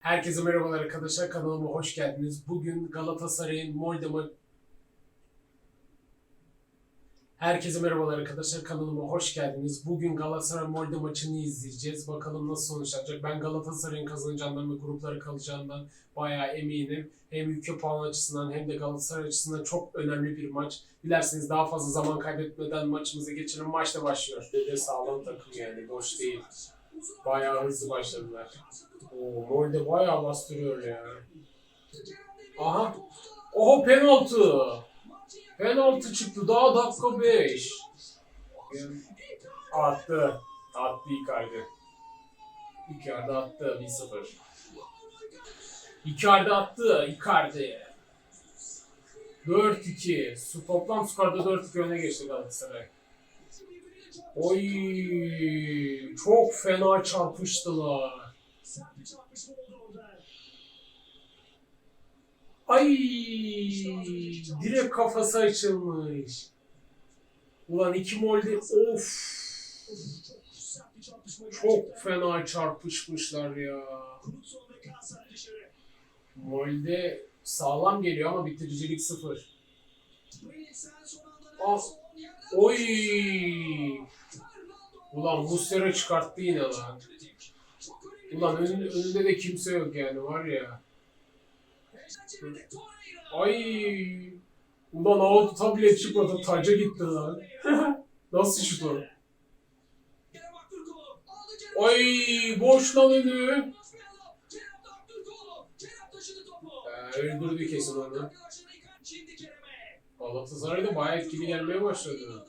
Herkese merhabalar arkadaşlar kanalıma hoş geldiniz. Bugün Galatasaray'ın Molde ma- Herkese merhabalar arkadaşlar kanalıma hoş geldiniz. Bugün Galatasaray Molde maçını izleyeceğiz. Bakalım nasıl sonuçlanacak. Ben Galatasaray'ın kazanacağından ve grupları kalacağından bayağı eminim. Hem ülke puan açısından hem de Galatasaray açısından çok önemli bir maç. Dilerseniz daha fazla zaman kaybetmeden maçımıza geçelim. Maç da başlıyor. Dede sağlam takım yani boş değil. Bayağı hızlı başladılar. Oo, Molde bayağı bastırıyor ya. Aha. Oho penaltı. Penaltı çıktı. Daha dakika 5. Attı. Attı Icardi. Icardi attı 1-0. Icardi attı. Icardi. 4-2. Su toplam skorda 4-2 öne geçti Galatasaray. Oy çok fena çarpıştılar. Ay direkt kafası açılmış. Ulan iki molde of çok fena çarpışmışlar ya. Molde sağlam geliyor ama bitiricilik sıfır. Ah, oy Ulan Muslera çıkarttı yine lan. Ulan ön- önünde de kimse yok yani var ya. Ay. Ulan hava tablet çıkmadı taca gitti lan. Nasıl şut o? Ay boş lan önü. Ee, öldürdü kesin onu. Galatasaray da bayağı etkili gelmeye başladı.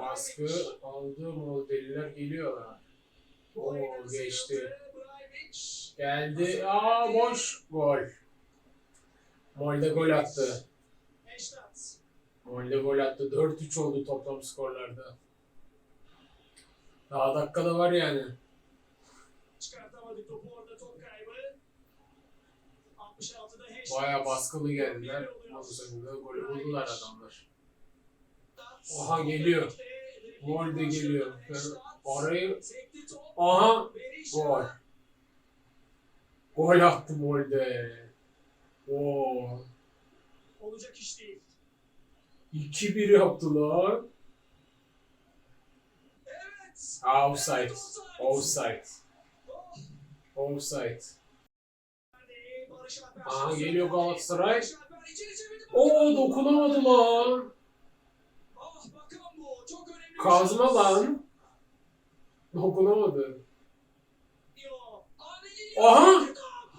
Baskı aldı modeller geliyor ha. Oo geçti. Geldi. Aa boş. Gol. Molde gol attı. Molde gol attı. 4-3 oldu toplam skorlarda. Daha dakikada var yani. Çıkartamadık topu orada top kaybı. 66'da Heş. Bayağı baskılı geldiler. Ondan sonra golü buldular adamlar. Aha geliyor. Gol de geliyor. Top. Aha gol. Gol attı Molde. Oo. Olacak iş değil. 2-1 yaptılar. Evet. Offside. Offside. Offside. Aha, geliyor Galatasaray. Oo dokunamadı lan. Ah bakan bu. Çok önemli bir Kazma lan. Dokunamadı. Aha!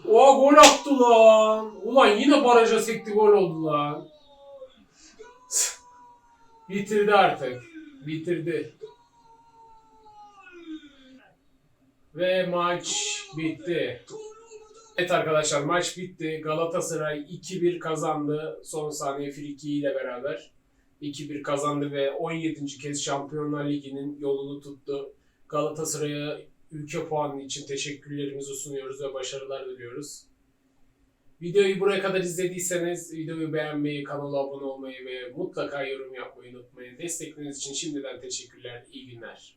Oha gol attı lan. Ulan yine baraja sekti gol oldu lan. Bitirdi artık. Bitirdi. Ve maç bitti. Evet arkadaşlar maç bitti. Galatasaray 2-1 kazandı. Son saniye friki ile beraber. 2-1 kazandı ve 17. kez Şampiyonlar Ligi'nin yolunu tuttu. Galatasaray'a ülke puanı için teşekkürlerimizi sunuyoruz ve başarılar diliyoruz. Videoyu buraya kadar izlediyseniz videoyu beğenmeyi, kanala abone olmayı ve mutlaka yorum yapmayı unutmayın. Destekleriniz için şimdiden teşekkürler. İyi günler.